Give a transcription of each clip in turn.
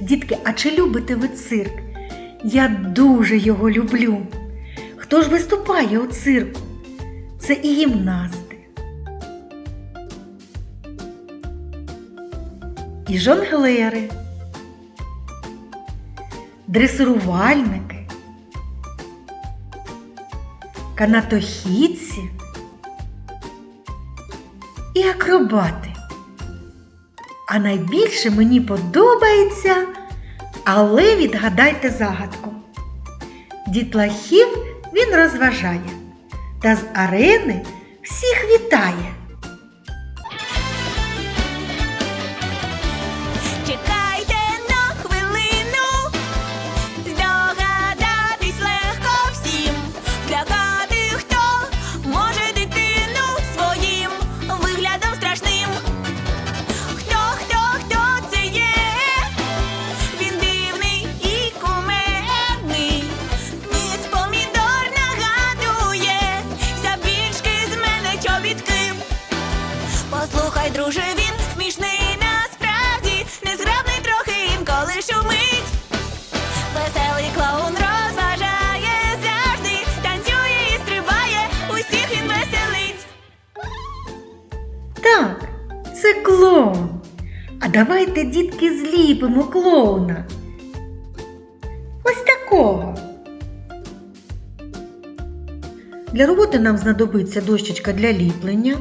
Дітки, а чи любите ви цирк? Я дуже його люблю. Хто ж виступає у цирку? Це і гімнасти, і жонглери, дресирувальники, канатохідці і акробати. А найбільше мені подобається, але відгадайте загадку. Дітлахів він розважає та з арени всіх вітає. Давайте, дітки, зліпимо клоуна. Ось такого. Для роботи нам знадобиться дощечка для ліплення,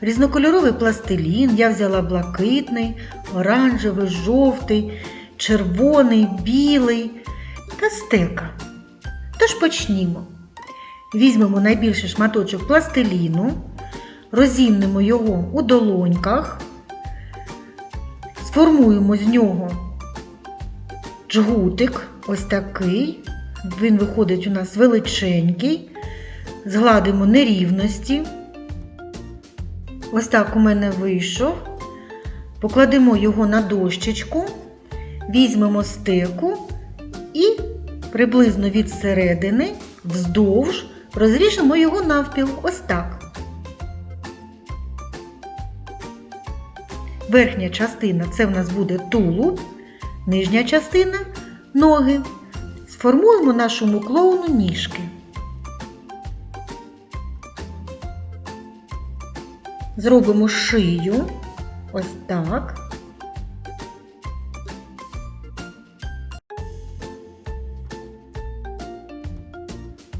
різнокольоровий пластилін. Я взяла блакитний, оранжевий, жовтий, червоний, білий та стека. Тож почнімо. Візьмемо найбільший шматочок пластиліну, розімнемо його у долоньках, сформуємо з нього джгутик, ось такий. Він виходить у нас величенький, згладимо нерівності. Ось так у мене вийшов. Покладемо його на дощечку, візьмемо стеку і приблизно від середини вздовж розріжемо його навпіл. Ось так. Верхня частина це в нас буде тулуб, нижня частина ноги. Сформуємо нашому клоуну ніжки. Зробимо шию. Ось так.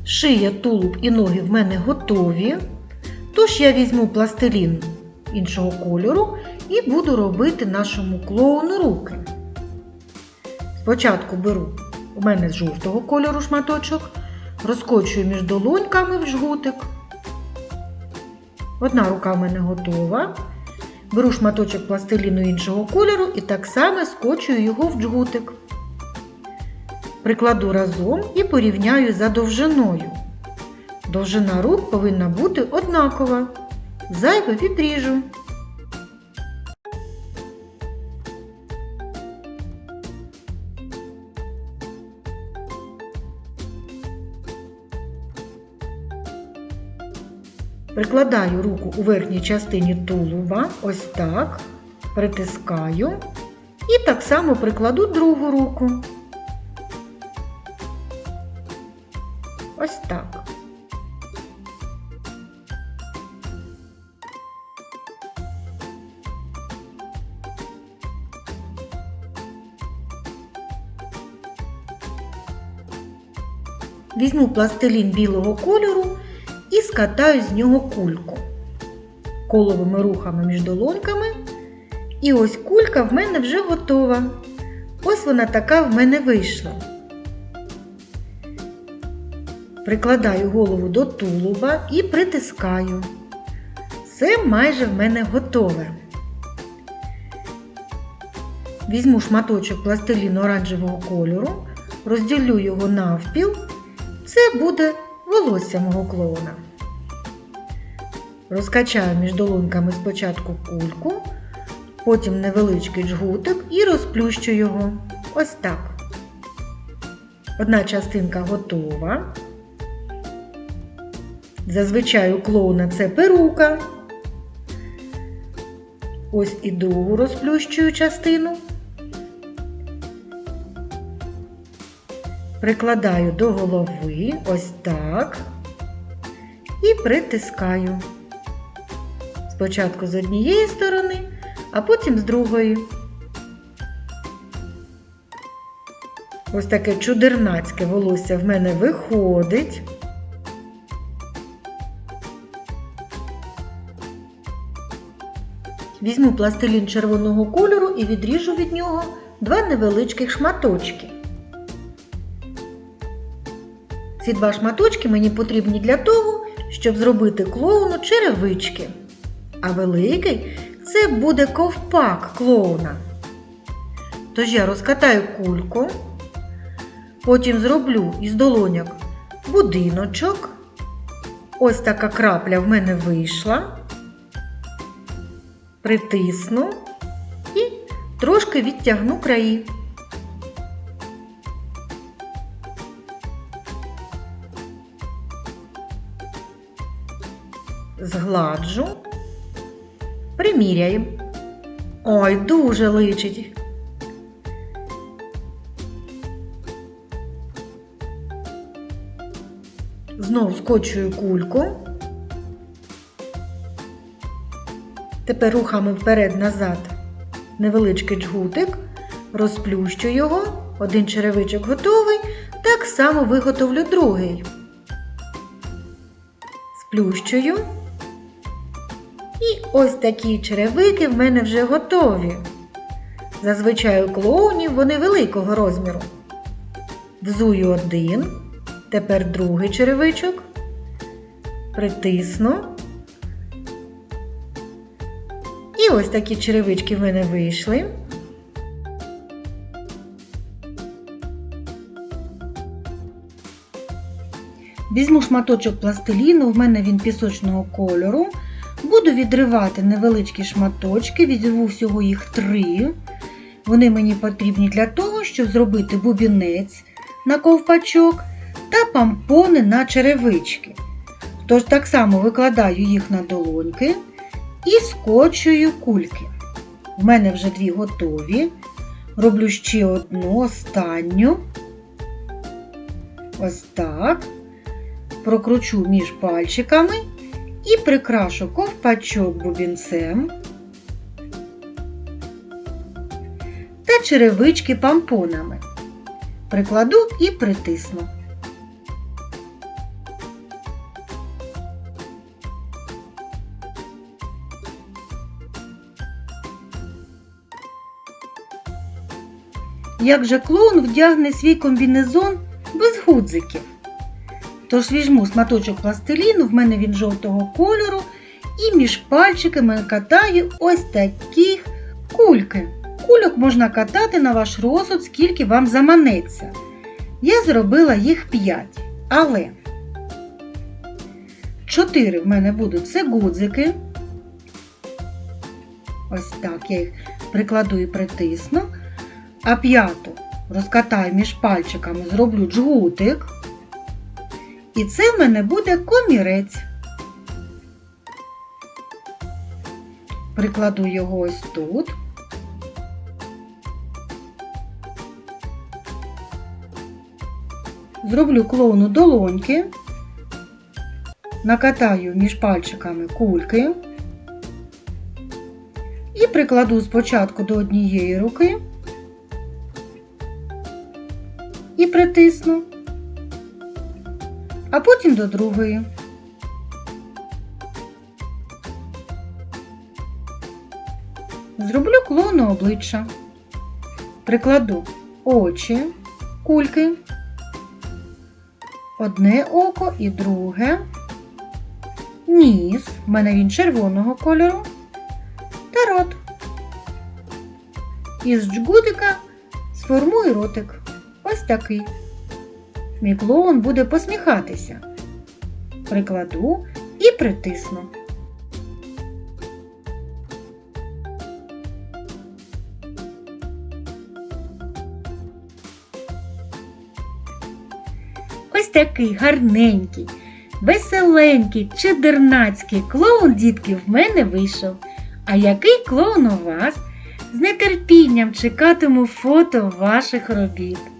Шия, тулуб і ноги в мене готові. Тож я візьму пластилін іншого кольору і буду робити нашому клоуну руки. Спочатку беру у мене з жовтого кольору шматочок, розкочую між долоньками в жгутик. Одна рука в мене готова. Беру шматочок пластиліну іншого кольору і так само скочую його в джгутик. Прикладу разом і порівняю за довжиною. Довжина рук повинна бути однакова. Зайве відріжу. Прикладаю руку у верхній частині тулуба, ось так, притискаю і так само прикладу другу руку. Ось так. Візьму пластилін білого кольору і скатаю з нього кульку коловими рухами між долоньками. І ось кулька в мене вже готова. Ось вона така в мене вийшла. Прикладаю голову до тулуба і притискаю. Все майже в мене готове. Візьму шматочок пластиліну оранжевого кольору, розділю його навпіл. Це буде волосся мого клоуна. Розкачаю між долоньками спочатку кульку, потім невеличкий джгутик і розплющу його. Ось так. Одна частинка готова. Зазвичай у клоуна це перука. Ось і другу розплющую частину. Прикладаю до голови ось так і притискаю. Спочатку з однієї сторони, а потім з другої. Ось таке чудернацьке волосся в мене виходить. Візьму пластилін червоного кольору і відріжу від нього два невеличких шматочки. Ці два шматочки мені потрібні для того, щоб зробити клоуну черевички. А великий це буде ковпак клоуна. Тож я розкатаю кульку, потім зроблю із долоняк будиночок. Ось така крапля в мене вийшла. Притисну і трошки відтягну краї. Згладжу, приміряємо. Ой, дуже личить. Знов скочую кульку. Тепер рухами вперед-назад невеличкий джгутик, розплющу його, один черевичок готовий, так само виготовлю другий. Сплющую. І ось такі черевики в мене вже готові. Зазвичай у клоунів вони великого розміру. Взую один, тепер другий черевичок, притисну. І ось такі черевички в мене вийшли. Візьму шматочок пластиліну, в мене він пісочного кольору. Буду відривати невеличкі шматочки, відірву всього їх три. Вони мені потрібні для того, щоб зробити бубінець на ковпачок та пампони на черевички. Тож так само викладаю їх на долоньки і скочую кульки. У мене вже дві готові. Роблю ще одну останню. Ось так. Прокручу між пальчиками і прикрашу ковпачок бубінцем та черевички пампонами. Прикладу і притисну. Як же клоун вдягне свій комбінезон без гудзиків? Тож візьму шматочок пластиліну, в мене він жовтого кольору, і між пальчиками катаю ось такі кульки. Кульок можна катати на ваш розсуд, скільки вам заманеться. Я зробила їх 5, але 4 в мене будуть це гудзики. Ось так я їх прикладу і притисну. А п'яту розкатаю між пальчиками, зроблю джгутик. І це в мене буде комірець. Прикладу його ось тут. Зроблю клоуну долоньки, накатаю між пальчиками кульки і прикладу спочатку до однієї руки і притисну а потім до другої. Зроблю клону обличчя. Прикладу очі, кульки, одне око і друге, ніс, в мене він червоного кольору, та рот. Із джгутика сформую ротик. Ось такий. Мій клоун буде посміхатися. Прикладу і притисну. Ось такий гарненький, веселенький, чудернацький клоун, дітки, в мене вийшов. А який клоун у вас? З нетерпінням чекатиму фото ваших робіт.